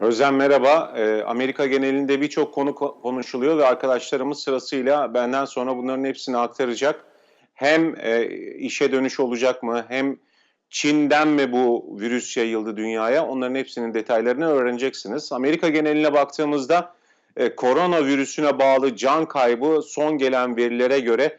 Özlem merhaba. Ee, Amerika genelinde birçok konu ko- konuşuluyor ve arkadaşlarımız sırasıyla benden sonra bunların hepsini aktaracak. Hem e, işe dönüş olacak mı, hem Çin'den mi bu virüs yayıldı dünyaya, onların hepsinin detaylarını öğreneceksiniz. Amerika geneline baktığımızda e, koronavirüsüne bağlı can kaybı son gelen verilere göre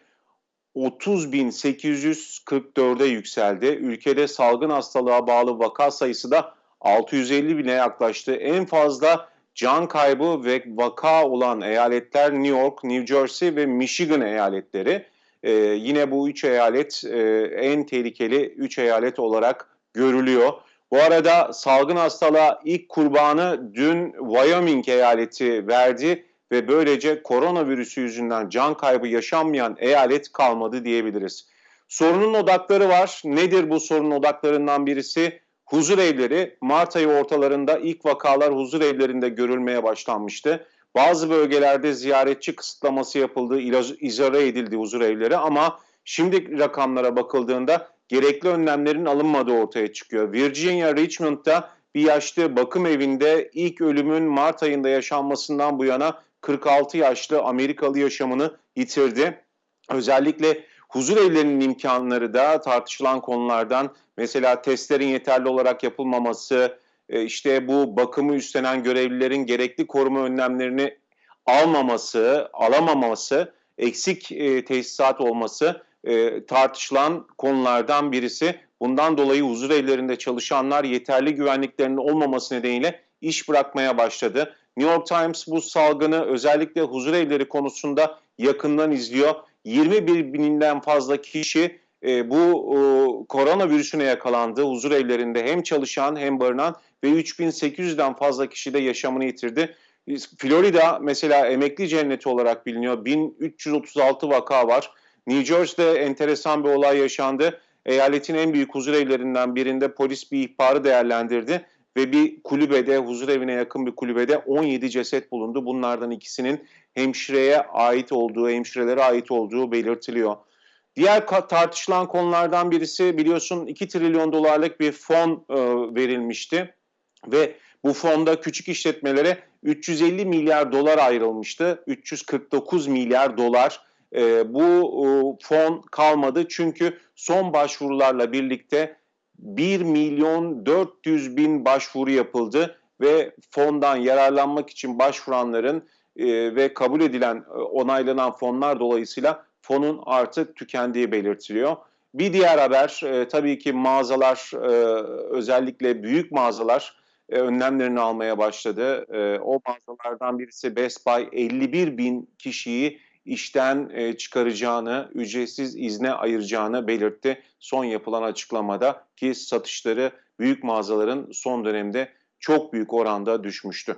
30.844'e yükseldi. Ülkede salgın hastalığa bağlı vaka sayısı da 650 bine yaklaştı. En fazla can kaybı ve vaka olan eyaletler New York, New Jersey ve Michigan eyaletleri. Ee, yine bu üç eyalet e, en tehlikeli üç eyalet olarak görülüyor. Bu arada salgın hastalığa ilk kurbanı dün Wyoming eyaleti verdi ve böylece koronavirüsü yüzünden can kaybı yaşanmayan eyalet kalmadı diyebiliriz. Sorunun odakları var. Nedir bu sorunun odaklarından birisi? Huzur evleri. Mart ayı ortalarında ilk vakalar huzur evlerinde görülmeye başlanmıştı. Bazı bölgelerde ziyaretçi kısıtlaması yapıldı, ila- izole edildi huzur evleri ama şimdi rakamlara bakıldığında gerekli önlemlerin alınmadığı ortaya çıkıyor. Virginia Richmond'da bir yaşlı bakım evinde ilk ölümün Mart ayında yaşanmasından bu yana 46 yaşlı Amerikalı yaşamını yitirdi. Özellikle huzur evlerinin imkanları da tartışılan konulardan mesela testlerin yeterli olarak yapılmaması, e, işte bu bakımı üstlenen görevlilerin gerekli koruma önlemlerini almaması, alamaması, eksik e, tesisat olması e, tartışılan konulardan birisi. Bundan dolayı huzur evlerinde çalışanlar yeterli güvenliklerinin olmaması nedeniyle iş bırakmaya başladı. New York Times bu salgını özellikle huzur evleri konusunda yakından izliyor. 21 bininden fazla kişi e, bu e, koronavirüsüne yakalandı. Huzur evlerinde hem çalışan hem barınan ve 3800'den fazla kişi de yaşamını yitirdi. Florida mesela emekli cenneti olarak biliniyor. 1336 vaka var. New Jersey'de enteresan bir olay yaşandı. Eyaletin en büyük huzur evlerinden birinde polis bir ihbarı değerlendirdi ve bir kulübede, huzur evine yakın bir kulübede 17 ceset bulundu. Bunlardan ikisinin hemşireye ait olduğu, hemşirelere ait olduğu belirtiliyor. Diğer tartışılan konulardan birisi biliyorsun 2 trilyon dolarlık bir fon e, verilmişti ve bu fonda küçük işletmelere 350 milyar dolar ayrılmıştı. 349 milyar dolar e, bu e, fon kalmadı çünkü son başvurularla birlikte 1 milyon 400 bin başvuru yapıldı ve fondan yararlanmak için başvuranların e, ve kabul edilen e, onaylanan fonlar dolayısıyla fonun artık tükendiği belirtiliyor. Bir diğer haber e, tabii ki mağazalar özellikle büyük mağazalar önlemlerini almaya başladı. O mağazalardan birisi Best Buy 51 bin kişiyi işten e, çıkaracağını, ücretsiz izne ayıracağını belirtti son yapılan açıklamada ki satışları büyük mağazaların son dönemde çok büyük oranda düşmüştü.